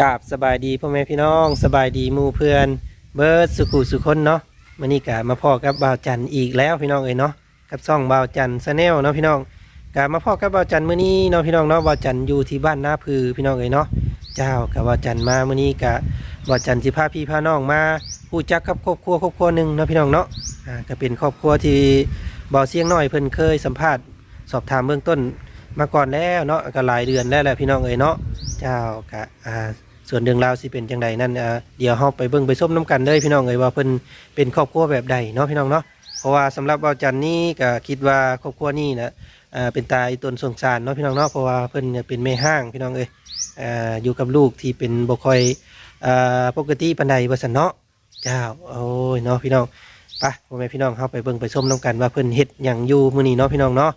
กราบสบายดีพ่อแม่พี่น้องสบายดีหมู่เพื่อนเบิร์ดสุขุสุคนเนาะมื่อนี้กะมาพ่อกับบ่าวจันอีกแล้วพี่น้องเอ้ยเนาะกับซ่องบ่าวจันซแนลเนาะพี่น้องกะมาพ่อกับบ่าวจันมื้อนี้เนาะพี่น้องเนาะบ่าวจันอยู่ที่บ้านนาพือพี่น้องเอ้ยเนาะเจ้ากับบ่าวจันมามื้อนี้กะบ่าวจันสิพาพี่พาน้องมาผู้จักกับครอบครัวครอบครัวหนึ่งเนาะพี่น้องเนาะอ่าก็เป็นครอบครัวที่บ่าวเสียงน้อยเพิ่นเคยสัมภาษณ์สอบถามเบื้องต้นมาก่อนแล้วเนาะก็หลายเดือนแล้วแหละพี่น้องเอ้ยเนาะเจ้ากะอ่า ส่วนเรื่องราวสิเป็นจังใดนั่นเอ่อเดี๋ยวเฮาไปเบิ่งไปส้มน้ำกันเลยพี่น้องเอ้ยว่าเพิ่นเป็นครอบครัวแบบใดเนาะพี่น้องเนาะเพราะว่าสำหรับเบาจันนี่ก็คิดว่าครอบครัวนี้นะเอ่อเป็นตายตนสงสารเนาะพี่น้องเนาะเพราะว่าเพิ่นเนี่ยเป็นแม่ห้างพี่น้องเอ้ยอ่ออยู่กับลูกที่เป็นบ่ค่อยอ่อปกติปานใดว่าซั่นเนาะเจ้าโอ้ยเนาะพี่น้องไปพ่อแม่พี่น้องเฮาไปเบิ่งไปส้มน้ำกันว่าเพิ่นเฮ็ดหยังอยู่มื้อนี้เนาะพี่น้องเนาะ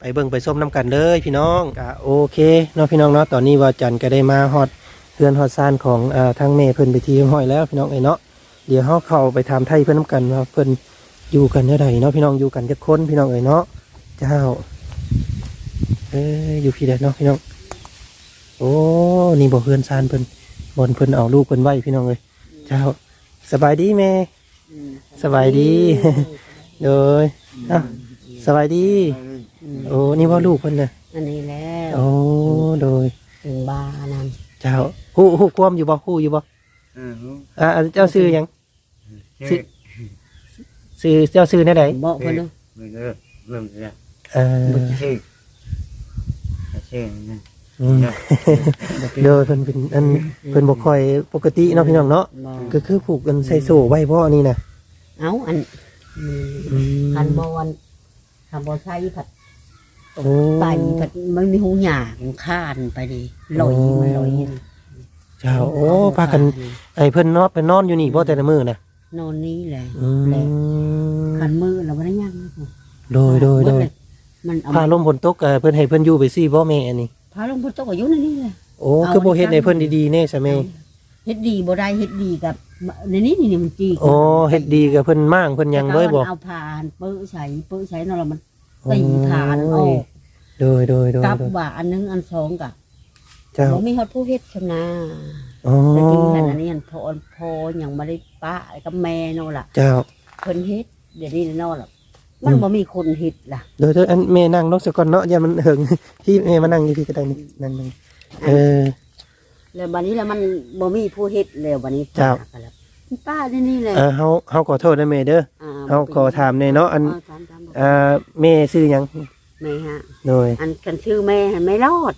ไปเบิ่งไปส้มน้ำกันเลยพี่น้องก็โอเคเนาะพี่น้องเนาะตอนนี้ว่าจันก็ได้มาฮอด เพื่อนฮอดซานของเอ่อทางเมเพิ่นไปทีห้อยแล้วพี่น้องไอ้เนาะเดี๋ยวเฮาเข้าไปถามไทยเพิ่นนำกันว่าเพิ่นอยู่กันเท่าใดเนาะพี่น้องอยู่กันจักคนพี่น้องเอ้ยเนาะเจ้าเอ้ยอยู่พี่เด้อเนาะพี่น้องโอ้นี่บ่เพื่อนซานเพิ่นบนเพิ่นเอาลูกเพิ่นไว้พี่น้องเอ้ยเจ้าสบายดีแม่สบายดีโดยเอ้าสบายดี โอ้นี่ว่าลูกเพิ่นน่ะอันนี้แล้วโอ้โดยถึงบ้านนั่นเจ้า ฮู้ฮู้ความอยู่บ่ฮู้อยู่บ่เอออ่าเจ้าซื้อหยัง ชื่อ ซื้อเจ้าซื้อแน่ใดบอกเพิ่นเนาะมันก็เริ่มจะเอ่อชื่อชื่อนั่นอืมโดยเพิ่นเป็นอันเพิ่นบ่ค่อยปกติเนาะพี่น้องเนาะบอกก็คือผูกกันใส่โซ่ไว้บ่นี่น่ะเอาอันอืมคันบอลคันบอลใช้ผัดโอ้ ไปผัดมันมีหูหยาของข้านไปดิลอยมันลอยนี่ เจ้าโอ้พากันไอ้เพิ่นเนาะไปนอนอยู่นี่บ่แต่ละมื้อน่ะนอนนี้แหละอืแหละมคันมือเราไม่ได้ยังโดยโดยโดยมันเอาพาลมฝนตกเอ่อเพิ่นให้เพิ่นอยู่ไปซี่บ่แม่อันนี้พาลงพุทธก็อยู่ในนี่แหละโอ้คือบ่เฮ็ดให้เพิ่นดีๆแน่ซะแม่เฮ็ดดีบ่ได้เฮ็ดดีกับในนี้นี่นี่มันจีโอ้เฮ็ดดีกับเพิ่นม่างเพิ่นหยังเลยบ่เอาผ่านเปื้อใช้เปื้อใช้นั่นแหละมันตีผ่านออกโดยโดยโดยกับโดยว่าอันหนึงอันสองกับ เจ้าบ่มีฮอดผู้เฮ็ดชำนาอ๋อแต่จริงๆอันนี้อันพอพออย่างบ่ได้ป้ากับแม่เนาะล่ะเจ้าเพิ่นเฮ็ดเดี๋ยวนี้เนาะล่ะมันบ่มีคนเฮ็ดล่ะ โดยโดยอันแม่นั่งลงซะก่อนเนาะอย่ามันเหิงพี่แม่มานั่งอยู่พี่ก็ได้นี่นั่งนั่งเออ แล้วบัดนี้แล้วมันบ่มีผู้เฮ็ดแล้วบัดนี้เจ้าป้ก็แล้วป้าที่นี่แหละเออเฮาเฮาขอโทษนะแม่เด้ออ่เฮาขอถามแน่เนาะอันเถามถามบอกอ่าแม่ซื้อหยังแม่ฮะโดยอันกันชื่อแม่หันไม่รอด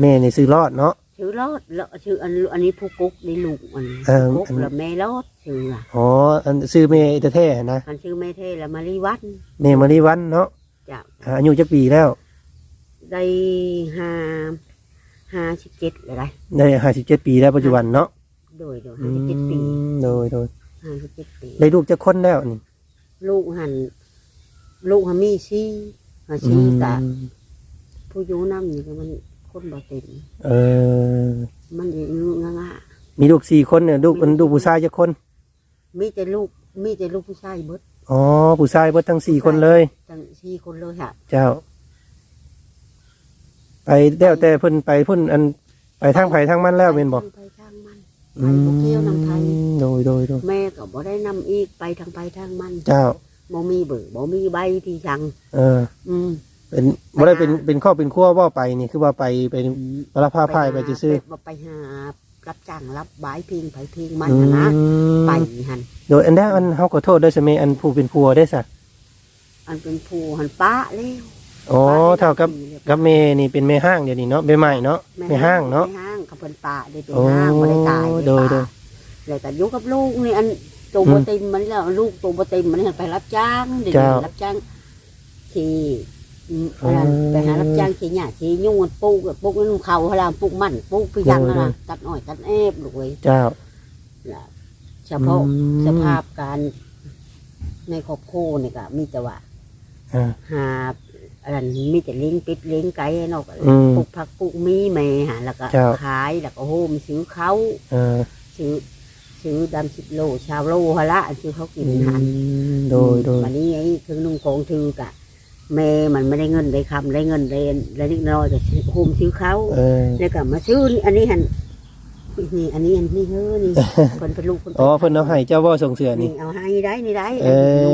แม่นี่ซื้อรอดเนาะ ชื่อรอดแล้วชื่ออันอันนี้ผู้กุ๊กได้ลูกอันเออกุ๊กอัน แล้วแม่รอดชื่ออะอ๋ออันซื้อแม่แท้ๆนะกันชื่อแม่เท่แล้วมารีวัดแม่มาริวันเนาะจ้ะอ่าอายุจักปีแล้วได้ห้าห้าสิบเจ็ดเลยได้ได้57ปีแล้วปัจจุบันเนาะโดยโดยอืห้าสิบเจ็ดปีมโดยโดยห้าสิบเจ็ดปี ได้ลูกจักคนแล้วนี่ลูกหันลูกหันมีซี่หันซี่กะอืมผู้อยูน้ำนี่ก็มัน คนบ่เต็มเออ มันอยู่งงะมีลูกสี่คนเนี่ยลูกเป็นลูกผู้ชายจักคนมีแต่ลูกมีแต่ลูกผู้ชายเบิดอ๋อ ผู้ชายเบิดทั้งสี่คนเลยจังสี่คนเลยค่ะเจ้า ไปแล้วแต่เพิ่นไปเพิ่นอันไปทางไผทางมันแล้วเป็นบอกไปทางมันไปบ่เที่ยวนำไทยโดยโดยโดยแม่ก็บ่ได้นำอีกไปทางไปทางมันเจ้า บ่มีเบอร์บ่มีใบที่ชังเออ อืม เป็นบ่ได้เป็นเป็นข้อเป็นขั้วว่าไปนี่คือว่าไปเป็นรับผ้าพายไปซื้อไปหารับจ้างรับบายพิงไผพิงมันอืน่ะนะมไปหันโดยอันนั้นอันเฮาขอโทษด้วยสมัยอันผู้เป็นผัวได้ซะอันเป็นผู้หันป้าแล้วอ๋อป้เท่ากับได้กับเมนี่เป็นแม่ห้างเดี๋ยวนี้เนาะแม่ใหม่เนาะแม่ห้างเนาะแม่ห้างกับเพิ่นป้าได้เป็นโอ้ห้างบ่ได้ตายโดยโดยเลยแต่อยู่กับลูกนี่อันตัวบ่เต็มมันแล้วลูกตัวบ่เต็มมันไปรับจ้างเดี๋ยวนี้รับจ้างที่ อืมอันนั้นไปหารับจ้างที่หญ้าที่ยุ่งมันปลูกปลูกนั่นเขาหลามปลูกมันปลูกไปยังนั่นน่ะตัดอ้อยตัดแอบลูกเอ้ยเจ้า ล่ะเฉพาะอืม สภาพการในครอบครัวนี่ก็มีแต่ว่า อ่า หาอันนั้นมีแต่เลี้ยงเป็ดเลี้ยงไก่ให้นอกอืมปลูกผักปลูกมีแม่หาแล้วก็เจ้าขายแล้วก็โฮมซื้อเขาเออซื้อซื้อดำสิบโล ชาวโลฮะละซื้อเขากินหันโดยโดย วันนี้ไอ้ถึงนุ่งโกงถือกะ แม่มันไม่ได้เงินได้คำได้เงินได้ได้นิดน้อยแต่ซื้อโฮมซื้อเขาเออ แล้วก็มาซื้อนี่อันนี้หันนี่อันนี้อันนี้เฮ้อนี่เพิ่นเป็นลูกเพิ่นอ๋อเพิ่นเอาให้เจ้าบ่ส่งเสือนี่ นี่เอาให้ได้นี่ได้เอ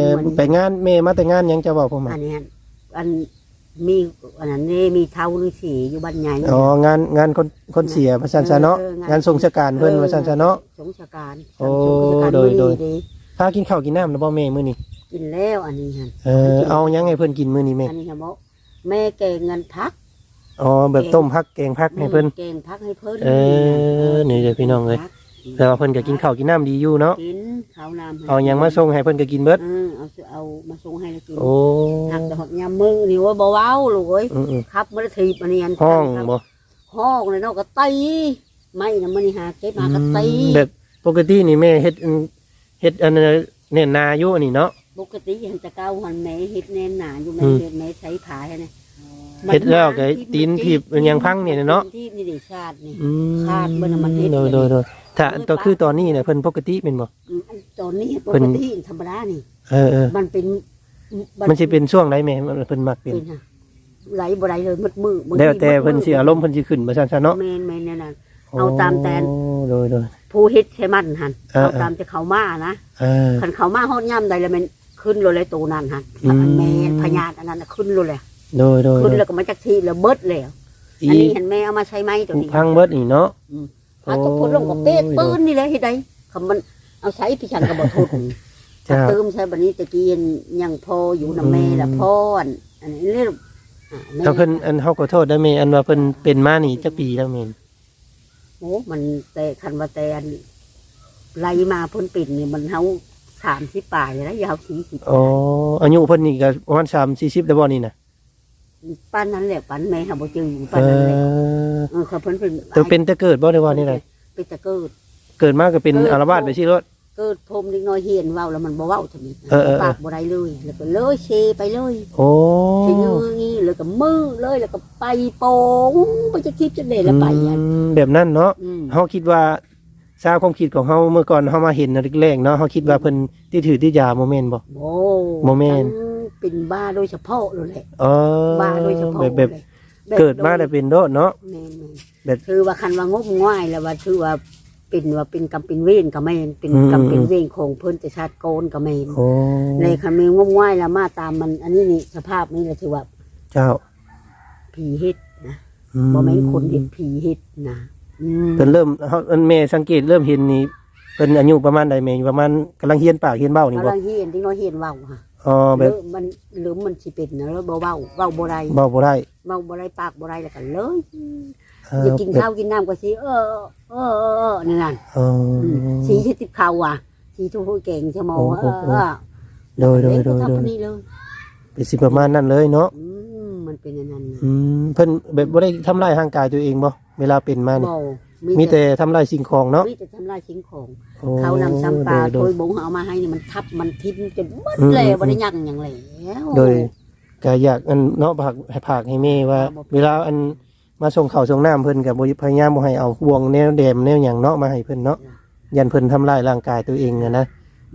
ออันนี้ไปงานแม่มาแต่งานหยังเจ้าบ่ผมอัมานนี้อันมีอันนั้นนี่มีเท่าฤาษีอยู่บ้านใหญ่ อ๋องานงานคนคนเสียพระสันซะเนาะเอองาน งานทรงราชการเพิ่นพระสันซะเนาะ สงสการโอ้สงสการโดยมื้อโดยนี้พากินข้าวกินน้ำแล้วบ่แม่มื้อนี้ กินแล้วอันนี้ฮะเออเอาหยังให้เพิ่นกินมื้อนี้แม่อันนี้ฮะบอกแม่แกงเงินพักอ๋อแบบต้มผักแกงผักให้เพิ่นแกงพักให้เพิ่นเออนี่เด้อพี่น้องเอ้ยแต่ว่าเพิ่นก็กินข้าวกินน้ำดีอยู่เนาะกินข้าวน้ำให้เอาหยังมาส่งให้เพิ่นก็กินเบิดเออเอาสิเอามาส่งให้แล้วกินโอ้หักแต่หดยามมือนี่ว่าบ่เว้าลูกเอ้ยอืมครับบ่ได้ถีบอันนี้อันๆห้องบ่ห้องเลยเนาะก็ตีไม่นะมันนี่หาเก็บมาก็ตี แบบปกตินี่แม่เฮ็ดอันเฮ็ดอันเนี่ยนาอยู่นี่เนาะ ปกติเห็นแตะเก้าหันแม่เฮ็ดแน่นหนาอยู่แม่อืมเฮ็ดแม่ใช้ผาให้นะเฮ็ดแล้วก็ตีนถีบมันยังพังนี่เนาะที่นี่ดิชาตินี่อืมคาดเบิ่งน่ะมันเฮ็ดโดยโดยโดยถ้าก็คือตอนนี้เนี่ยเพิ่นปกติเป็นบ่อืมอันตอนนี้ปเพิ่กนติธรรมดานี่เออเออมันเป็น มันสิเป็นช่วงไหนแม่มันเพิ่นมักเป็นเป็นฮะไหลบ่ไหลเลยมืดมืดบางทีแล้วแต่มืดเพิ่นสิอารมณ์เพิ่นสิขึ้นมาซั่นซะเนาะแม่นแม่นนั่นน่ะเอาตามแตนโอ้โดยโดยผู้เฮ็ดใช่มันหันเออเอาตามจะเขามานะเออคันเขามาฮอดย่ำใดแล้วมัน ขึ้นโลเลยตัวนั้นหันอืม อันแม่นพญาตอันนั้นน่ะขึ้นโลเลยโดยโดยขึ้นโดยแล้วก็มาจากที่แล้วเบิดแล้วอีอันนี้เห็นแม่เอามาใช้ไม้ตัวนี้พังเบิดนี่เนาะพาตกพุดลงกับเป๊ะปืนนี่แหละเฮ็ดได้คำมันเอาใช้พี่ชันก็บ่ทุนจ้า เติมใช้บัดนี้ตะกี้ยังพออยู่นํแม่ละพ่ออันอันนี้เรียกอ่าแม่ถ้าเพิ่นอันเฮาขอโทษได้แม่อันว่าเพิ่นเป็นมานี่จักปีแล้วแม่นโอ้มันแต่คันว่าแต่อันไล่มาเพิ่นปิ่นนี่มันเฮา 30ปลายแล้วยาว40อ๋ออายุเพิ่นนี่ก็ประมาณ3 40แล้วบ่นี่น่ะปานนั้นแหละปานแม่หาบ่เจออยู่เอปานนั้นแหละอเออเขาเพิ่นเป็นแต่เป็นแต่เกิดบ่ได้ว่านี่ไดเป็นตะเกิด เกิดมาก็เป็นอารวาสไปสิรถเกิดพรมเล็กน้อยเฮียนเว้าแล้วมันบ่เว้าทำนี้เออเออเออปากบ่ได้เลย แล้วก็เลยเชไปเลยโอ้เชยืองี้แล้วก็มือเลยแล้วก็ไปโป่งไปจะคิดจะเด่นแล้วไปอะอืมแบบนั้นเนาะอืมเฮาคิดว่า ทราบความคิดของเฮาเมื่อก่อนเฮามาเห็นแรกๆเนาะเฮาคิดว่าเพิ่นที่ถือที่ยาโมเมนต์บ่ โอ้บ่แม่น ทั้งเป็นบ้าโดยเฉพาะเลยแหละอ๋อบ้าโดยเฉพาะแบบแบบลยเกิดมาได้เป็นโดดเนาะ แม่นแม่นแบบคือว่าคันว่างบง่ายแล้วว่าคือว่าเป็นว่าเป็นกรรมเป็นเวรก็แม่นเป็นอืม กรรมเป็นเวรของเพิ่นแต่ชาติโกนก็แม่นโอ้เลยคันแม่งบง่ายแล้วมาตามมัน อันนี้นี่สภาพนี้แหละถือว่าเจ้าผีเฮ็ดนะอืบ่แม่นคนเฮ็ดผีเฮ็ดนะอืม เพิ่นเริ่มเฮาอันแม่สังเกตเริ่มเห็นนี่เพิ่นอายุประมาณใดแม่ประมาณกำลังเฮียนปากเฮียนเบ้านี่กำบ่ลังเฮียนที่น้อยเฮียนเว้าค่ะอ๋อแบบหรือมันหรือมันสิเป็นนะแล้วบ่เว้าเว้าบ่ได้เบ้าบ่ได้เว้าบ่ได้ปากบ่ได้แล้วก็เลยเออจะกินแบบข้าวกินน้ำก็สิเออเออเออเออนี่นั่นอ๋ออืมสีที่ติดข้าวอะสีทุกเก่งชะโมโอ้เอโอ้อโอ้เออโดยโดยโดยเล็กก็โดทำยนี่เลยเป็นสิประมาณนั้นเลยเนาะอืมมันเป็นอย่างนั้นนะอืมเพิ่นแบบบ่ได้ทำลายร่างกายตัวเองบ่ เวลาเป็นมานี่บ่มีแต่ทำลายสิ่งของเนาะมีแต่ทำลายสิ่งของ โอ้เขานำซ้ำปลาโดโถยยบงเอามาให้นี่มันทับมันทิ่มจนหมดอืมเลยอืมบ่ได้ยักอย่างแล้วโดยก็อยากอันเนาะผักให้ผักให้แม่ว่าครับเวลาอันมาส่งข้าวส่งน้ำเพิ่นก็บ่พยายามบ่ให้เอาบ่วงแนวแดมแนวหยังเนาะมาให้เพิ่นเนาะยันเพิ่นทำลายร่างกายตัวเองอะนะ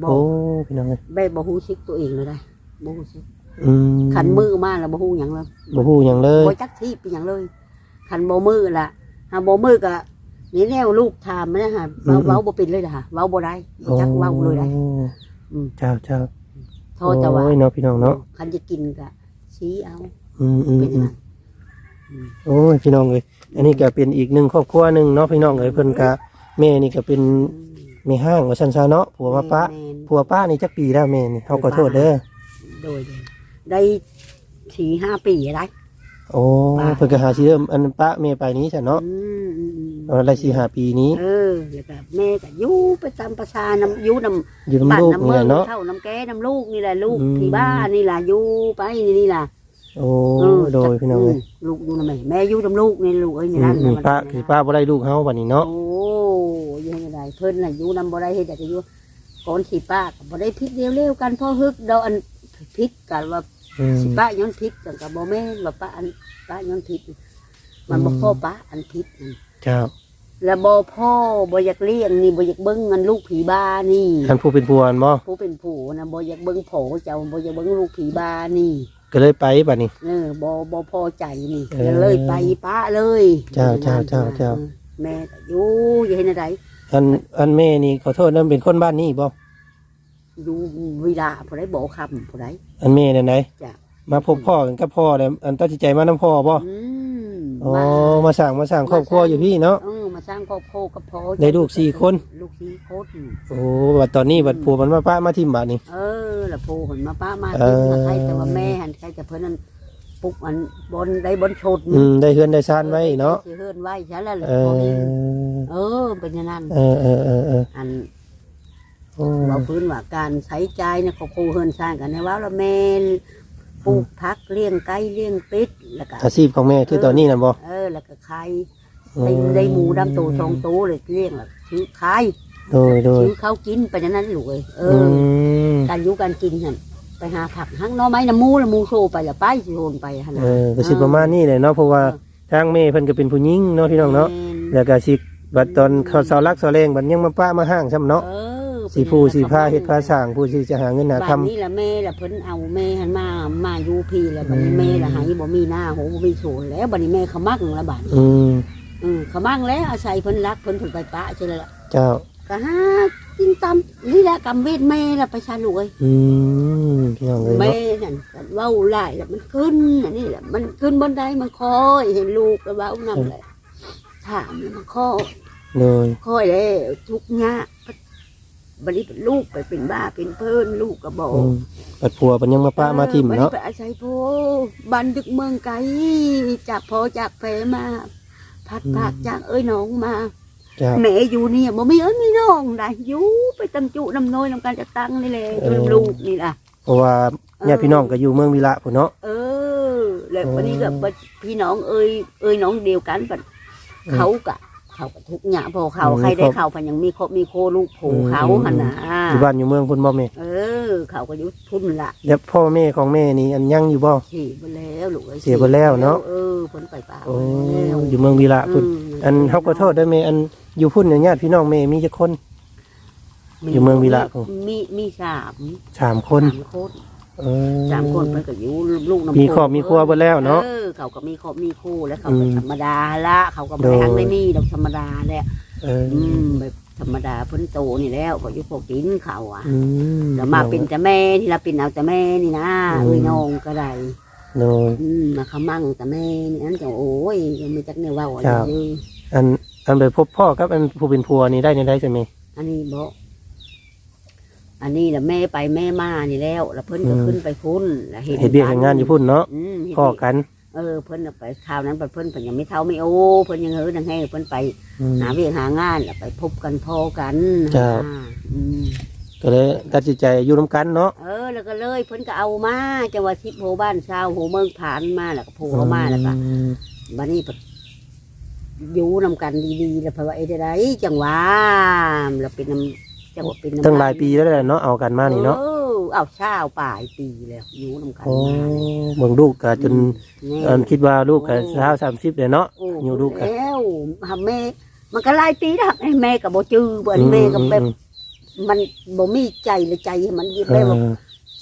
บ่โอ้พี่น้องเอ้ยแม่บ่ฮู้ชิกตัวเองเลยได้บ่ฮู้ชิกอืมคันมือมาแล้วบ่ฮู้หยังเลยบ่ฮู้หยังเลยบ่จักที่เป็นหยังเลยคันบ่มือล่ะหาบ่มือก็นี่แนวลูกถามมันนะฮะเว้าเว้าบ่เป็นเลยล่ะฮะเว้าบ่ได้บ่จักเว้าเลยได้โอ้อืมเจ้าเจ้าโทษแต่ว่าโอ้ยเนาะพี่น้องเนาะคันจะกินก็ชี้เอาอืมอืมเป็นอืยังมไงโอ้ยพี่น้องเอ้ยอันนี้ก็เป็นอีกหนึ่งครอบครัวหนึงเนาะพี่น้องเอ้ยเพิ่นก็แม่นี่ก็เป็นแม่ห้างว่าซั่นซะเนาะผัวมาปะแม่นผัวป้านี่จักปีแล้วแม่นี่เฮาขอโทษเด้อโดยได้สี่ห้าปีได้ โอ้ป้าเพิ่นก็หาสิเริ่มอันป้าแม่ไปนี้ซะเนาะอืมอืมอืมเอาได้สี่ห้าปีนี้ เออแล้วก็แม่ก็อยู่ประจำประชาน้ำอยู่น้ำ อยู่บ้าน้ำนลูกน้ำนี่เมืแหองละเนาะ เท่าน้ำแก้น้ำลูกนี่แหละลูกอืม ที่บ้านนี่แหละอยู่ไปนี่นี่แหละโอ้เออโดยพี่น้องเอ้ยลูกอยู่น้ำแม่แม่อยู่น้ำลูกนี่ลูกเอ้ยนี่นั่นอืมป้าคือป้าบ่ได้ลูกเฮาบัดนี้เนาะโอ้ยยังไงเพิ่นน่ะอยู่น้ำบ่ได้เฮ็ดแต่ก็อยู่ก่อนสิป้าก็บ่ได้พิษเร็วๆกันเพราะฮึกเดาอันพิษกันว่าอืม สิป้าย้อนพิษกันก็บ่แม่นว่าป้าอันป้าย้อนพิษมันบ่อืมพ่อป้าอันพิษนั่นเจ้าแล้วบ่พ่อบ่อยากเลี้ยงนี่บ่อยากเบิ่งเงินลูกผีบ้านี่ท่านผู้เป็นผัวนั่นบ่ผู้เป็นผู้นะบ่อยากเบิ่งโผเจ้าบ่อยากเบิ่งลูกผีบ้านี่ ก็เลยไปบัดนี้เออบ่บ่พอใจนี่เออเลยไปป้าเลย เจ้าเจ้าเจ้าเจ้าอแม่ก็อยู่อยู่เห็นอะไรอันอันแม่นี่ขอโทษนั่นเป็นคนบ้านนี้บ่อยู่วิลาผู้ใดบอกคำผู้ใด อันแม่นั่นไหนจ้ะมาพบพ่อกันกับพ่อแล้วอันตัดสินใจมานํพ่อบ่อืมอ๋อมาสร้างมาสร้างครอบครัวอยู่พี่เนาะเออมาสร้างครอบครัวกับพ่อได้ลูกสี่คน ลูกสี่คนโอ้บัดตอนนี้บัดผัวมันมาป้ามาทิมบาดนี่ เออแล้วพ่อหันมาป้ามาเออกินใครแต่ว่าแม่หันใครแต่เพิ่นนั้นปลุกอันบนได้บนชดอืมได้เฮือนได้ซ่านไว้เนาะสิเฮือนไว้ใช่แล้วแหละเอพ่อแม่อเออเป็นอย่างนั้นเออเออเออเอออัน โอ้เราพื้นว่าการใช้จ่ายเนี่ยครอบครัวเฮือนสร้างกันในว่าเราแม่ปลูกพักเลี้ยงไก่เลี้ยงเป็ดแล้วก็อาชีพของแม่คือตอนนี้น่ะบ่เออแล้วก็ไข่ได้ได้หมูดำตัวสองตัวเลยเลี้ยงแล้วซื้อขายโดยโดยซื้อเขากินไปอย่างนั้นลูกเอ้ยเออือมการอยู่การกินหั่นไปหาผักทั้งหน้อไม้น้ำมูน้ำมูโซไปละไปสิโหนไปหั่นเอน่ะอก็สิประมาณนี้แหละเนาะเพราะว่าทางแม่เพิ่นก็เป็นผู้หญิงเนาะพี่น้องเนาะแม่แล้วก็สิบัดตอนเขาเสารักเสาแรงบัดยังมาป้ามาห้างซ้ำเนาะ เออ สีผู้สีผ้าเฮ็ดผ้าสร้างผู้สิจะหาเงินหาบ้าคำ นนี้ละแม่ละเพิ่นเอาแม่หันมามาอยู่พี่แล้วบัดนี้แม่ละหายบ่มีหน้าโหบ่มีโซนแล้วบัดนี้แม่เขามั่งละบัดอืมอืมเขามั่งแล้วอาศัยเพิ่นรักเพิ่นเพิ่นไปปะใช่แล้วล่ะเจ้า ก็หากินตามนี่แหละกรรมเวทแม่ละไปชาลูกเอ้ยอืมพี่น้องเอ้ยแม่เนาะนั่นก็เว้าหลายแล้วมันขึ้นอันนี้แหละมันขึ้นบนไดมันคอยเห็นลูกแล้วเว้านำเลยถามแล้วมันคอย เลยคอยเลยทุกข์ยาก บัดนี้ลูกไปเป็นบ้าเป็นเพิ่นลูกก็บอกอืมบัดผัวเพิ่นยังมาป้ามาทิมเนาะไปอาศัยพ่อบันดึกเมืองไกลจากพ่อจากแฟมา พัดภาคจากเอ้ยน้องมาเจ้าแม่อยู่เนี่ยบ่มีเอ้ยมีน้องได้อยู่ไปตั้งจุน้ำน้อยน้ำการจะตั้งนี่แหละเออลูกนี่ล่ะเพราะว่าญาติพี่น้องก็อยู่เมืองวิระพุ่นเนาะเออ แล้วเออวันนี้ก็บ่พี่น้องเอ้ยเอ้ยน้องเดียวกันปัดอืมเขากะ เขาก็ทุกอย่างพอเขาอืมใครได้ครอบเขาพันยังมีครอบมีโคลูกโผอืมเขาอืมหันนะอยู่บ้านอยู่เมืองพุ่นบ่แม่เออ เขาก็อยุทุนละแล้วพ่อแม่ของแม่นี่อันยังอยู่บ่เสียไปแล้วลูกอ้เสียไปแล้วเนาะเออผลไปเปล่าโอ้แล้วอยู่เมืองวิระพุ่นมอันเฮาก็โทษได้แม่อันอยู่พุ่นเนี่ยญาติพี่น้องแม่มีจักคนอยู่เมืองวีระผมมีมีสามสามคนสามคน เออ สามคนมันก็อยู่ลูกน้ำมีโขครอบมีครัวเบิดแล้วเนาะออเขาก็มีครอบมีครัวแล้วเขาอืก็มธรรมดาละเขาก็โดไม่ยทั้งได้มีดอกธรรมดาแหละเอออืมแบบธรรมดาเพ้นโตนี่แล้วก็อยุพวกกินเขาอะอืม แล้วมาเป็นแต่แม่ที่เราเป็นเอาแต่แม่นี่นะอืม เอ้ยน้องก็ได้โดย อืมมาขมั่งแต่แม่นี่นั่นจะโอ้ยยังไม่จักเนี่ยเว่าอะไรครับ เลยอันอันไปพบพ่อกับอันผู้เป็นผัวนี่ได้ในได้ใช่ไหมอันนี้บ อกอันนี้แหละแม่ไปแม่มานี่แล้วแล้วเพิ่นก็อืมขึ้นไปพุ่นแล้วเห็นเห็นเบี้ยเห็นงานอยู่พุ่นเนาะอืมเห็นพ่อกัน เออเพิ่นน่ะไปคราวนั้นเพิ่นเพิ่นเพิ่นยังไม่เท่าไม่โอ้เพิ่นยังเฮ้ยนังให้เพิ่นไปอืม หาเวียงหางานแล้วไปพบกันพอกันครับ อ่าอืมก็เลยตัดสินใจอยู่ร่วมกันเนาะ เออ แล้วก็เลยเพิ่นก็เอามาจังหวัดทิพย์โพบ้านชาวโหเมืองผ่านมาแล้วก็โผล่เอามาแล้วก็อืมบัดนี้เพิ่นอยู่นำกันดีๆ แล้วเพราะว่าไอ้ได้จังหวะแล้วเป็นน้ำ จังหวะเป็นน้ำตั้งหลายปีแล้วแหละเนาะเอากันมานี่เนาะออเอาเช้าปลายปีแล้วอยู่นำกันโอ้มาเบิ่งลูกก็จนแน่อันคิดว่าลูกก็เช้าสามสิบเลยเนาะ โอ้อยู่ลูกกัน แล้วทำแม่มันก็หลายปีแล้วไอ้แม่ก็บ่จื้อบ่อันแม่ก็แบบอืมมันบ่มีใจเลยใจให้มันยึดเอได้ว่าอ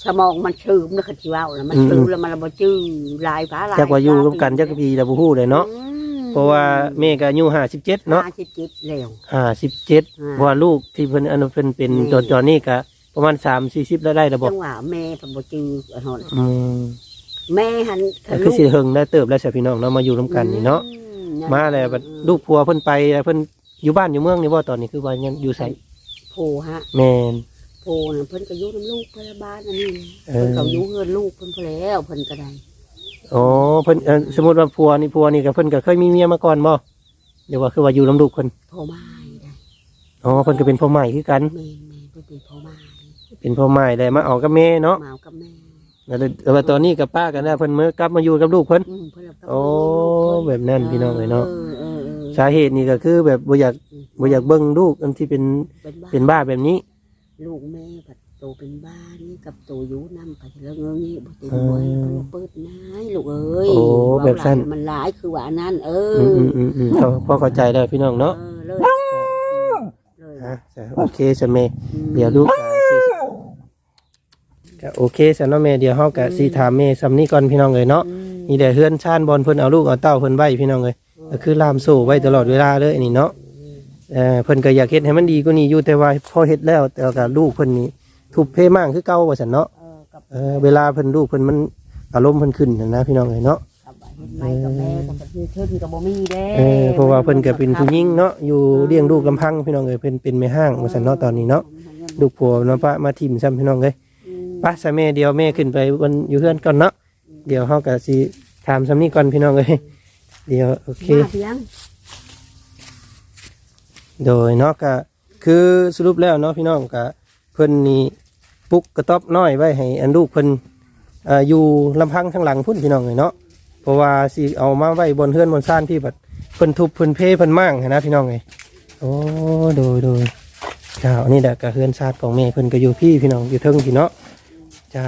สมองมันชืมแล้วคันสิเว้าแล้วมันอืมชืมแล้วมันบ่จื้อหลายฟ้าหลายจักว่าอยู่ร่วมกันจักปีแล้วบ่ฮู้เลยเนาะอืม เพราะว่าแม่ก็อายุ57เนาะห้สิบเจ็ดแล้ว57เพราะว่าลูกที่เพิ่นอันนั้นเพิ่นเป็นอืมจอนจอนนี่ก็ประมาณ3 40แล้วได้ระบบจังหวะแม่เพิ่นบ่จื้ออันนั้นอืมแม่หันก็คือสิเฮิงได้เติบแล้วใช่พี่น้องเนาะมาอยู่ร่วมกันนี่เนาะอืมาแล้วบัดลูกผัวเพิ่นไปแล้วเพิ่นอยู่บ้านอยู่เมืองนี่บ่ตอนนี้คือว่ายังอยู่ไสโพฮะแม่นโพน่ะเพิ่นก็อยู่นํลูกพยาบาลอันนี้เอเพิ่นอก็อยู่เฮือนลูกเพิ่นพอแล้วเพิ่นก็ได้ อ๋อเพิ่นเอ่อสมมุติว่าผัวนี่ผัวนี่ก็เพิ่นก็เคยมีเมียมาก่อนบ่เดี๋ยวว่าคือว่าอยู่นํลูกเพิ่นพ่อไม้ได้อ๋อเพิ่นก็เป็นพ่อใหม่คือกัน แม่แม่เพิ่นเป็นพ่อไม้เป็นพ่อใหม่ได้มาเอากับแม่เนาะมาเอากับแม่แล้วแต่ว่าตอนนี้กับป้ากันแล้วเพิ่นมื้อกลับมาอยู่กับลูกเพิ่น อืมเพิ่นเอากับโอ้ลูกเพิ่แบบนั้นพี่น้องเอ้ยเนาะ ออเออเออสาเหตุนี่ก็คือแบบบ่อยากบ่อยากเบิ่งลูกอันที่เป็นเป็นบ้าเป็นบ้าแบบนี้ ลูกแม่ผัด โตเป็นบ้านี่กับโตอยู่นำผัดแล้วเงี้ยนี่บ่เต็มเออบ่อยก็เปิดนายลูกเอ้ยโอ้แบบสั้นเว้าหลายมันหลายคือว่าอันนั้น เอออืมอืมอืมเขาพอเข้าใจแล้วพี่น้องเนาะเออเลยเลยฮะจ้ะโอเคสแม่อืมเดี๋ยวลูกก็สิก็โอเคสำหรับแม่เดี๋ยวเฮาก็สิถามแม่ซำนี้ก่อนพี่น้องเอ้ยเนาะ อืมนี่แหละเฮือนชานบอลเพิ่นเอาลูกเอาเต้าเพิ่นไว้พี่น้องเอ้ยก็คือลามโซ่ไว้ตลอดเวลาเลยอันนี่เนาะเออเพิ่นก็อยากเฮ็ดให้มันดีกว่านี้อยู่แต่ว่าพอเฮ็ดแล้วแต่ว่าลูกเพิ่นนี่ ทุบเพมากคือเก่าว่าซั่นเนาะเออกับเออเวลาเพิ่นลูกเพิ่นมันอารมณ์เพิ่นขึ้นน่ะนะพี่น้องเอ้ยเนาะ กับเฮ็ดไม้กับแม่กับขึ้นขึ้นกับบ่มีเด้เออเพราะว่าเพิ่นก็เป็นผู้หญิงเนาะอยู่เลี้ยงลูกลำพังพี่น้องเอ้ยเพิ่นเป็นแม่ห้างว่าซั่นเนาะตอนนี้เนาะลูกผัวเนาะปะมาทิ่มซ้ำพี่น้องเอ้ยอืมไป้าสะแม่เดียวแม่ขึ้นไปบนอยู่เฮือนก่อนเนาะเดี๋ยวเฮาก็สิถามซ้ำนี้ก่อนพี่น้องเอ้ยเดี๋ยวโอเค มาเพียงโดยเนาะก็คือสรุปแล้วเนาะพี่น้องก็เพิ่นนี่ ปุกกระต๊อบน้อยไว้ให้อันลูกเพิ่นออยู่ลำพังทางหลังพุ่นพี่น้องเลยเนาะเพราะว่าสิเอามาไว้บนเฮือนบนซ่านที่แบบเพิ่นทุบเพิ่นเพเพิ่นมั่งนะพี่น้องเลยโอ้โดยโดยเจ้านี่แหละก็เฮือนซาดของแม่เพิ่นก็อยู่พี่พี่น้องอยู่เทิงพี่เนาะเจ้า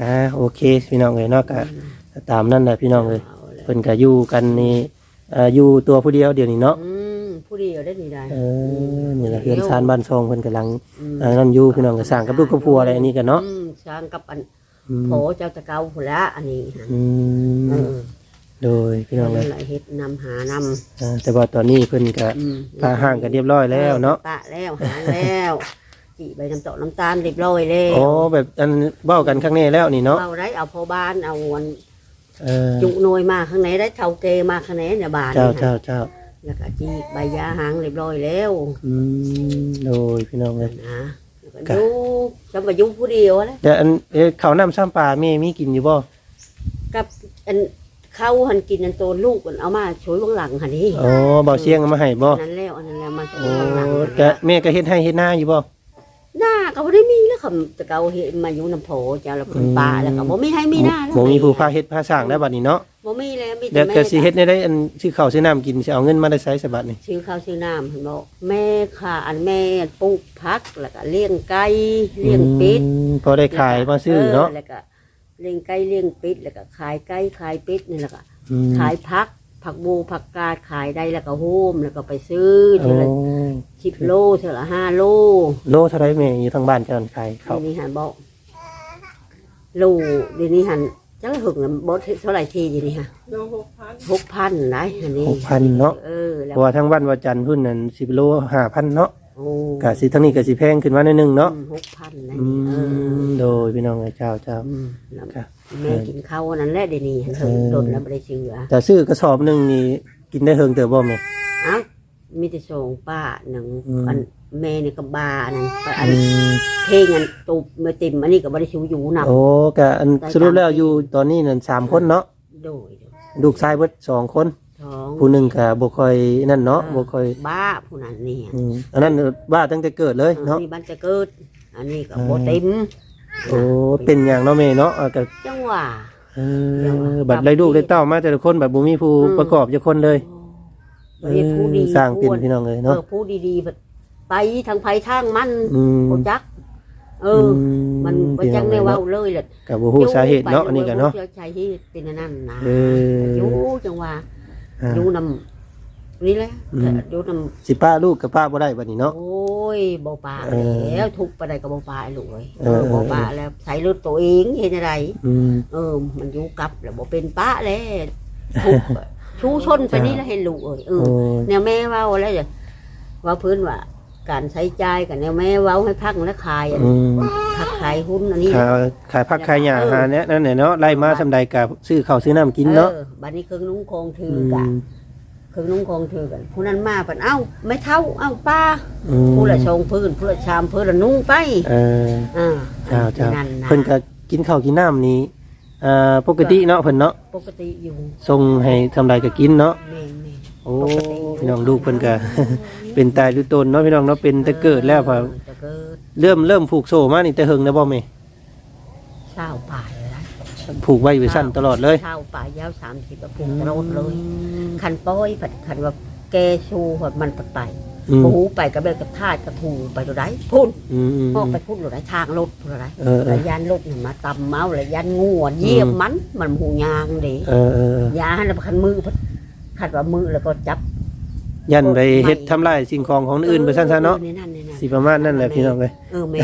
อ่าโอเคพี่น้องเลยเนาะก็ตามนั่นแหละพี่น้องเลยเพิ่นก็อยู่กันนี่ออยู่ตัวผู้เดียวเดี๋ยวนี้เนาะ ผู้เดียวได้นี่ได้ เออนี่แหละเฮือนซานบ้านซองเพิ่นกำลังอืม เอ่อนั่นอยู่พี่น้องก็สร้างกับลูกกับผัวอะไรอันนี้กันเนาะอืมช้างกับอันอืมโผเจ้าตะเกาพุ่นละอันนี้ฮะอืเอมอโดยพี่น้องเลยนั่นแหละเฮ็ดนำหานำอ่าแต่ว่าตอนนี้เพิ่นก็อืมพาห่างกันเรียบร้อยแล้วเนาะปะแล้วหางแล้วจีใบน้ำตกน้ำตาลเรียบร้อยแล้ว โอ้แบบอันเว้ากันข้างในแล้วนี่เนาะเอาได้เอาพอบ้านเอาวันเออจุหน่วยมาข้างในได้เท่าเกมาข้างในเนี่ยบานเจ้านี่เจ้าฮะเจ้า แล้วก็จีใบยาหางเรียบร้อยแล้วอืมโดยพี่น้องเลยนะแล้วก็อยู่จำกับอยู่ผู้เดียวแหล้วแต่อันเอ๊ะข้าวน้ำซ้ำปลาแม่มีกินอยู่บ่กับอันเข้าหันกินอันโตลูกอันเอามาช่วยบางหลังหันนี่โอ้เบาเชียงเอามาให้บ่นั่นแล้วอันนั้นแล้วมาช่วยโอ้บางหลังก็แม่ก็เฮ็ดให้เฮ็ดหน้าอยู่บ่ หน้าก็บ่ได้มีแล้วคำตะเกาเห็นมาอยู่น้ำโผจ้าแล้วคุณป้าแล้วก็บ่มีให้มีหน้าแล้วบ่มีผู้พาเฮ็ดพาสร้างได้วบัดนี้เนาะบ่มีแล้วมีแต่เดี๋ยวแม่ก็สิเฮ็ดได้ได้อันซื้อข้าวซื้อน้ำกินสิเอาเงินมาได้ใช้สบัดนี่ซื้อข้าวซื้อน้ำเห็นบอกแม่ค่ะอันแม่ปลูกผักแล้วก็เลี้ยงไก่เลี้ยงเป็ด อืมพอได้ขายมาซื้อเนาะแล้วก็เลี้ยงไก่เลี้ยงเป็ดแล้วก็ขายไก่ขายเป็ดนี่แหละก็อืมขายผัก ผักบูผักกาดขายได้แล้วก็โฮมแล้วก็ไปซื้อโอ้ทีละสิบโลทีละห้าโลโลเท่าไรแม่อยู่ทางบ้านเจ้าขายเขาวเดี๋ยวนี้หันบอกโลเดี๋ยวนี้หันจะละหึงบดเท่าไหร่ทีเดี๋ยวนี้ฮะโลหกพันหกพันได้อันนี้หกพันเนาะเออแล้วเพราะว่าทางบ้านวาจันทร์พุ่นนั่นสิบโลห้าพันเนาะโอ้กะสิทั้งนี้กะสิแพงขึ้นมาหน่อยหนึงเนาะหกพันได้อืเออมโดยพี่น้องเจ้าเจ้า อืมแล้วค่ะ แม่กินข้าวอันนั้นแหละเดี๋ยวนี้เถิงโดนแล้วไม่ได้เชื่อแต่ซื้อกระสอบหนึ่งนี่กินได้เฮิงเติบบ่แม่ เอ้ามีแต่ส่งป้าหนังอืม อันแม่นี่ก็บาอันนั้นอันเพลงอันตูบมาติมอันนี้ก็บริชิวอยู่นำโอ้กะอันสรุปแล้วอยู่ตอนนี้นั่นสามคนเนาะโดยลูกชายเบิดสองคน ท้อง ผู้หนึ่งกะบ่ค่อยนั่นเนาะบ่ค่อยบ้าผู้นั้นนี่อืมอันนั้นว่าตั้งแต่เกิดเลยเนาะ นี่บ้านจะเกิด อันนี้ก็เออโบเต็ม โอ้เป็นอย่างเนาะแม่เนาะอะก็จังหวะ เออบัดได้ลูกได้เต้ามาแต่ละคนแบบบ่มีผู้อืม ประกอบจักคนเลยเรียกผู้ดีเออสร้างเป็นพี่น้องเลยเอเนาะอผู้ดีๆแบบไปทางไผทางมันอืมโอจัก เอออมันบ่พี่น้จัองงได้เลยเว้าเนาะเลยแหละกับบ่ฮู้สาเหตุเนาะอันนี้กันเนาะเจ้าชายที่เป็นอันนั่นนะเอออ ยู่จังหวะอ่า อยู่นำนี่แหละอืม อยู่นำสิป้าลูกกับป้าบ่ได้บัดนี้เนาะโอ้ ยบ่ปาเออแล้วทุกข์ปานใดก็บ่ปาลูกเอ้ยเอเอออบ่ปาแล้วใส่เลือดตัวเองเฮ็ดอะไรอืมเออ มันอยู่กับแล้วบ่เป็นป้าแล้วทุกข์อะชูชนไปนี่แล้วเห็นลูกเอ้ยเอโอ้อแนวแม่เว้าแล้วจ้ะว่าพื้นว่า การใช้จ่ายกันแนวแม่เว้าให้พักและขายอันอืมพักขายหุ้นอันนี้ ขายขายผักขายหญ้าหาเนี้ยนั่นแหละเนาะไล่มาสำใดกับซื้อข้าวซื้อน้ำกินเนาะ ออบัดนี้เครื่องนุ่งคงถือือกันม เครื่องนุ่งคงถือกันผู้นั้นมาเพิ่นเอ้าไม่เท่าเอ้าป้าอืมผู้ละชงพื้นผู้ละชามพื้นละนุ่งไปเอออ่าเจ้าเจ้านั่นนะเพิ่นก็กินข้าวกินน้ำนี่อ่าปกติเนาะเพิ่นเนาะปกติอยู่ส่งให้ทำใดก็กินเนาะแม่นแม่นโอ้พี่น้องลูกเพิ่นก็ เป็นตายดูตนเนาะพี่น้องเนาะเป็นแต่เกิดแล้วพอจะเกิดเริ่มเริ่มผูกโซ่มานี่แต่เฮิงนะบ่แม่เช้าป่ายเลยนะ ผูกไว้ไว้สั้นตลอดเลยเช้าป่ายยาวสามสิบพุ่งตลอดเลยคันป้อยผัดคันว่าแกชูผัดมันปัดไปอืมหูไปกับเบลกับทาดกับถูไปตัวไหนพุ่นอืมอืมออกไปพุ่นตัวไหนทางรถตัวไหนเออเอระอยานรถนี่มาตำเมาระยานงัวเยี่ยมมันมันหูยางเด้เออเออเออยาหันแล้วคันมือพัดคันว่ามือแล้วก็จับยันไปเฮ็ดทำลายสิ่งของของคนอื่นไปสั้นๆเนาะออนั่นนี่นั่นสิประมาณนั่นแหละพี่น้องเลยเออแม่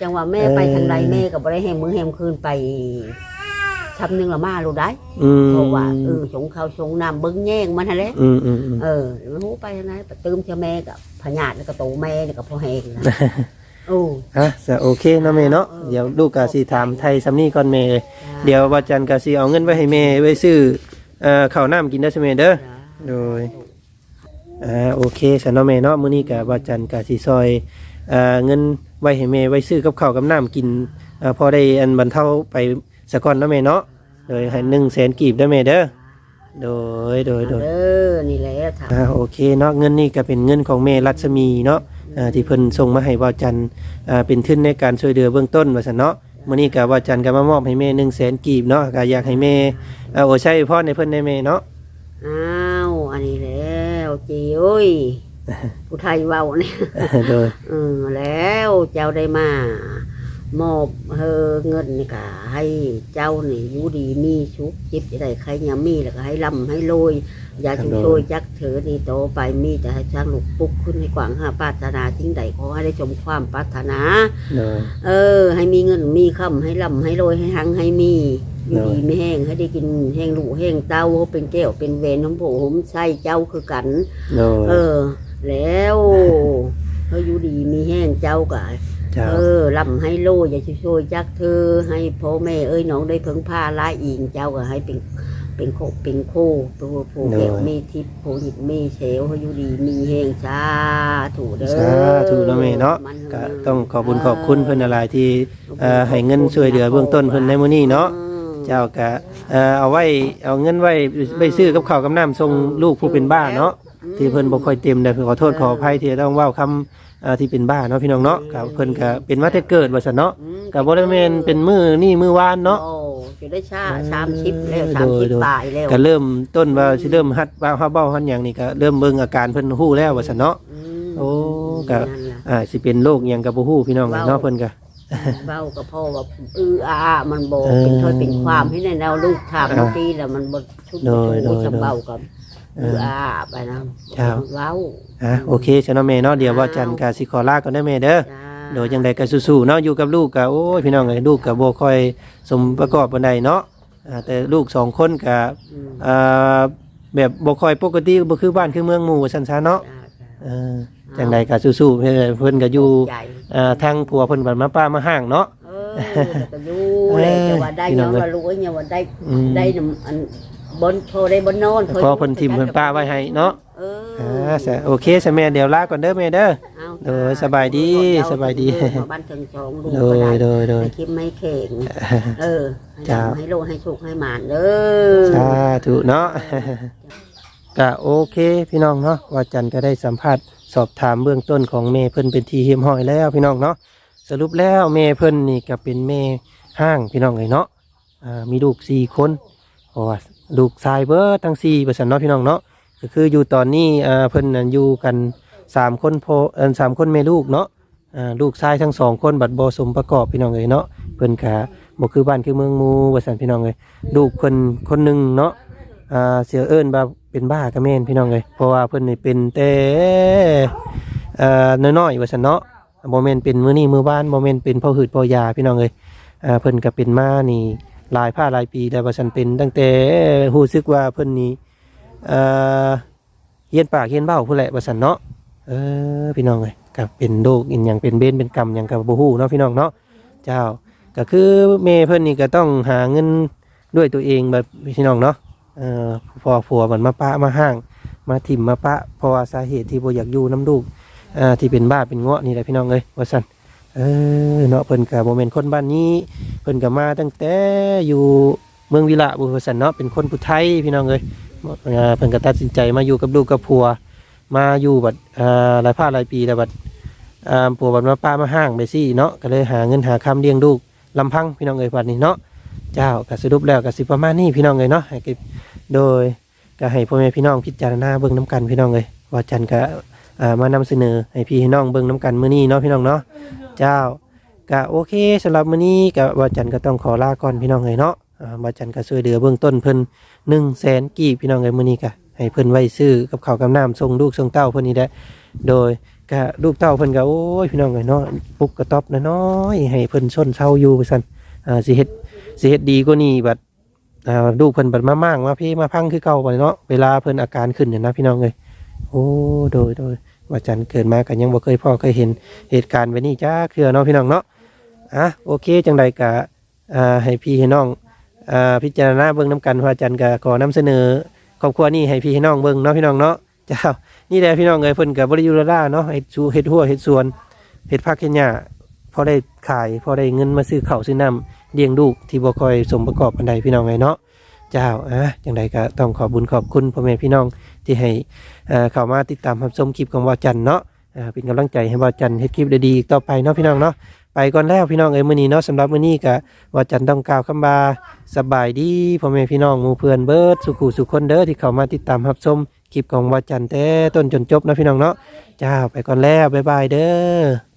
จังว่าแม่ไปทางใดแม่ก็บ่ได้แหมมือแหมคืนไปช ทำหนึงละมาลูกได้อืมเพราะว่าเออสงข้าวสงน้ำเบิ้งแย่งมันหั่นแหละอืมอืมอืมเออมันหูไปทางไหนไปเติมเจ้าแม่กับพญาติแล้วก็โตแม่แล้วก็พ่อแหงนะโอ้อะจะโอเคเนาะแม่เนาะเดี๋ยวลูกก็สิถามไทยสำนีก่อนแม่เดี๋ยวว่าจันก็สิเอาเงินไว้ให้แม่ไว้ซื้อเอ่อข้าวน้ำกินได้ใช่ไหมเด้อ โดย อ่าโอเคสันเนาะแม่เนาะมื้อนี้ก็ว่าจันก็สิซอยเอ่อเงินไว้ให้แม่ไว้ซื้อกับข้าวกับน้ำกินเอ่อพอได้อันบรรเทาไปสะก่อนเนาะแม่เนาะ โดยให้100,000กีบเด้อแม่เด้อโดยโดยโดยเออนี่แหละถามอ่าโอเคเนาะเงินนี่ก็เป็นเงินของแม่รัศมีเนาะอ่าที่เพิ่นส่งมาให้ว่าจันอ่าเป็นทุนในการช่วยเหลือเบื้องต้นว่าซั่นเนาะมื้อนี้ก็ว่าจันก็มามอบให้แม่100,000กีบเนาะก็อยากให้แม่เอ่อโอใช้พรในเพิ่นได้แม่เนาะอ้าวอันนี้แล้วจีเอ้ยผู้ไทยเว้าเนี่ยโดย เออแล้วเจ้าได้มา มอบเฮอเงินนี่ก็ให้เจ้านี่อยู่ดีมีชุกจิบจะได้ใครยามีแล้วก็ให้ร่ำให้โรยอย่าถึงโรยจักเถอนี่โตไปมีแต่ให้สร้างลูกปุกขึ้นให้กว้างห้าปรารถนาทิ้งใดขอให้ได้ชมความปรารถนาโดยเออ ให้มีเงินมีคำให้ร่ำให้โรยให้หังให้มีอยู่ดีไม่แห้งให้ได้กินแห้งลูกแห้งเต้าเป็นแก้วเป็นเวนของผมใช่เจ้าคือกันโดยเออ แล้วเขาอยู่ดีมีแห้งเจ้าก็ เจ้า เออลำให้โลอย่าช่วยจักเธอให้พ่อแม่เอ้ยน้องได้เพิ่งพาลายอิงเจ้าก็ให้เป็นเป็นโคเป็นโคตัวผู้เก็บมีทิพย์ผู้หยิบมีเชลเขาอยู่ดีมีแห้งชาถูเด้อสาธุเนาะแม่เนาะก็ต้องขอบคุญขอบคุณเพิ่นอะไรที่เอ่อให้เงินช่วยเหลือเบื้องต้นเพิ่นในมื้อนี้เนาะอืม เจ้าก็เอ่อเอาไว้เอาเงินไว้ไปซื้อกับข้าวกับน้ำส่งลูกผู้เป็นบ้าเนาะที่เพิ่นบ่ค่อยเต็มได้ขอโทษขออภัยที่ต้องเว้าคำเอ่อที่เป็นบ้าเนาะพี่น้องเนาะก็เพิ่นก็เป็นมาแต่เกิดว่าซั่นเนาะอืมก็บ่ได้แม่นเป็นมื้อนี่มื้อวานเนาะ โอ้จะได้ชาสามชิปแล้วโดสามยชิปโดย ปลายแล้วก็เริ่มต้นว่าสิเริ่มฮัดว่าเฮาเบ้าฮัดหยังนี่ก็เริ่มเบิ่งอาการเพิ่นฮู้แล้วว่าซั่นเนาะ มโอ้ก็ นั่นล่ะ อ่าสิเป็นโรคหยังก็บ่ฮู้พี่น้องเนาะเพิ่นก็ เบ้ากับพ่อว่าอืออามันโบเออเป็นถ้อยเป็นความให้ในแนวลูกถามอ่าเมื่อกี้แล้วมันบดชุบโดยโดยจะเบ้ากับ เออือออาไปนะครับเว้าอะโอเคชนะแม่เนาะเดี๋ยวว่าจันกาสิขอลาก่อนได้อแม่เด้อ จ้าโดยจังใดก็สู้ๆเนาะอยู่กับลูกก็โอ้ยพี่น้องเอ้ยลูกก็บ่ค่อยสมประกอบปานใดเนาะอ่าแต่ลูกสองคนก็อืมอ่าแบบบ่ค่อยปกติบ่คือบ้านคือเมืองหมู่ว่าซั่นซะเนาะจ้าจ้าเออจังใดก็สู้ๆเพิ่นเพิ่นก็อยู่ใจอ่าทางผัวเพิ่นบัดมาป้ามาห้างเนาะ เออแต่ก็อยู่เลยแต่ว่าได้พี่น้เนาะองเอ้ย ว่ารู้เนี่ยว่าได้ อืม ได้น้ำอัน บนโทรได้บนโนอนพอเพิ่นทิมเพิ่นป้าไว้ให้เนาะเอออ่าซะโอเคซะแม่เดี๋ยวลาก่อนเด้อแม่เด้อ เอาโดยสบายดีสบายดีเออมาบ้านเทิงสองลูกโดก็ยได้โดยโดย ให้คิดไม่เข่งเออให้จ้าร่ำให้โลให้สุขให้หมานเด้อ สาธุเนาะ ก็โอเคพี่น้องเนาะว่าจันก็ได้สัมภาษณ์สอบถามเบื้องต้นของเมเพิ่นเป็นทีเฮียมห้อยแล้วพี่น้องเนาะสรุปแล้วเมเพิ่นนี่ก็เป็นเมห้างพี่น้องเลยเนาะอ่ามีลูกสี่คนเพราะว่า ลูกชายเบิร์ทั้งสี่ประสันเนาะพี่น้องเนาะก็คืออยู่ตอนนี้อ่าเพิ่นน่ะอยู่กันสามคนพอเออสามคนแม่ลูกเนาะอ่าลูกชายทั้งสองคนบัดบสมประกอบพี่น้องเลยเนาะเพิ่นกะบ่คือบ้านคือเมืองหมูว่าซั่นพี่น้องเลยลูกเพิ่นคนหนึ่งเนาะอ่าเสียเอิ้นว่าเป็นบ้ากระเมนพี่น้องเลยเพราะว่าเพิ่นนี่เป็นแต่เอ่อน้อยๆว่าซั่นเนาะบ่แม่นเป็นมื้อนี้มื้อบ้านบ่แม่นเป็นพ่อหืดพ่อยาพี่น้องเลยอ่าเพิ่นก็เป็นมานี่ หลายผ้าหลายปีแล้วว่าซั่นเป็น ตั้งแต่รู้สึกว่าเพิ่นนี่เอ่อเฮียนปากเฮียนเบ้าพุ่นแหละว่าซั่นเนาะเออพี่น้องเลยก็เป็นโรคอีหยังเป็นเบนเป็นกรรมหยังก็บ่ฮู้เนาะพี่น้องเนาะเจ้าก็คือแม่เพิ่นนี่ก็ต้องหาเงินด้วยตัวเองแบบพี่น้องเนาะเอ่อพอผัวมันมาปะมาห้าง มาถิ่มมาปะเพราะว่าสาเหตุที่บ่อยากอยู่น้ำลูกอ่าที่เป็นบ้าเป็นเงาะนี่แหละพี่น้องเอ้ยว่าซั่น เออเนาะเพิ่นก็บ่แม่นคนบ้านนี้ เพิ่นก็มาตั้งแต่อยู่เมืองวิระบุว่าซั่นเนาะเป็นคนผู้ไทยพี่น้องเอ้ยเอ่อเพิ่นก็ตัดสินใจมาอยู่กับลูกกับผัว มาอยู่บัดอ่าหลายภาหลายปีแล้วบัดอ่าผัวบัดมาป้ามาห้างไปซี่เนาะก็เลยหาเงินหาคำเลี้ยงลูกลำพังพี่น้องเอ้ยบัดนี้เนาะเจ้าก็สรุปแล้วก็สิประมาณนี้พี่น้องเอ้ยเนาะให้โดยก็ให้พ่อแม่พี่น้องพิจารณาเบิ่งน้ำกันพี่น้องเลยว่าจันก็มานำเสนอให้พี่ให้น้องเบิ่งน้ำกันมื้อนี้เนาะพี่น้องเนาะ เจ้าก็โอเคสำหรับมื้อนี้ก็ว่าจันก็ต้องขอลาก่อนพี่น้องเลยเนาะอ่าจันก็ช่วยเหลือเบื้องต้นเพิ่น1 0 0 0 0แสนกีบพี่น้องเลยมื้อนี้ก็ให้เพิ่นไว้ซื้อกับข้าวกับน้ำส่งลูกส่งเต้าเพิ่นนี่แหละโดยก็ลูกเต้าเพิ่นก็โอ้ยพี่น้องเลยเนาะปุ๊กกระต๊อบน้อยให้เพิ่นชนเช่าอยู่ว่าซั่นอ่าสิเฮ็ดสิเฮ็ดดีกว่านี้บัดอ่าลูกเพิ่นบัดมามั่างมาพี่มาพังคือเก่าบ่เนาะเวลาเพิ่นอาการขึ้นเนี่ยนะพี่น้องเอ้ยโอ้โดยโดย ว่าจันเกิดมากันยังบ่เคยพ่อเคยเห็นเหตุการณ์แบบนี้จ้าเครือเนาะพี่น้องเนาะอะโอเคจังใดกะอ่าให้พี่ให้น้องอ่าพิจารณาเบิ่งน้กันว่าจันก็ขอนำเสนอครอบครัวนี้ให้พี่ให้น้องเบิ่งเนาะพี่น้องเนาะเจ้านี่แหละพี่น้องเอ้ยเพิ่นก็บ่ได้อยู่ละล่าเนาะเฮ็ดชูเฮ็ดหัวเฮ็ดสวนเฮ็ดผักเฮ็ดหญ้าพอได้ขายพอได้เงินมาซื้อข้าวซื้อน้ำเลี้ยงลูกที่บ่คอยสมประกอบปานใดพี่น้องเอ้ยเนาะเจ้าอะจังใดก็ต้องขอบุญขอบคุณพ่อแม่พี่น้องที่ให้เข้ามาติดตามรับชมคลิปของวาจันเนาะเป็นกำลังใจให้วาจันเฮ็ดคลิปดีๆอีกต่อไปเนาะพี่น้องเนาะไปก่อนแล้วพี่น้องเอ้ยมื้อนี้เนาะสำหรับมื้อนี้ก็วาจันต้องกล่าวคำบาสบายดีพ่อแม่พี่น้องหมู่เพื่อนเบิดสุขุสุขคนเด้อที่เข้ามาติดตามรับชมคลิปของวาจันแต่ต้นจนจบนะพี่น้องเนาะจ้าไปก่อนแล้วบ๊ายบายเด้อ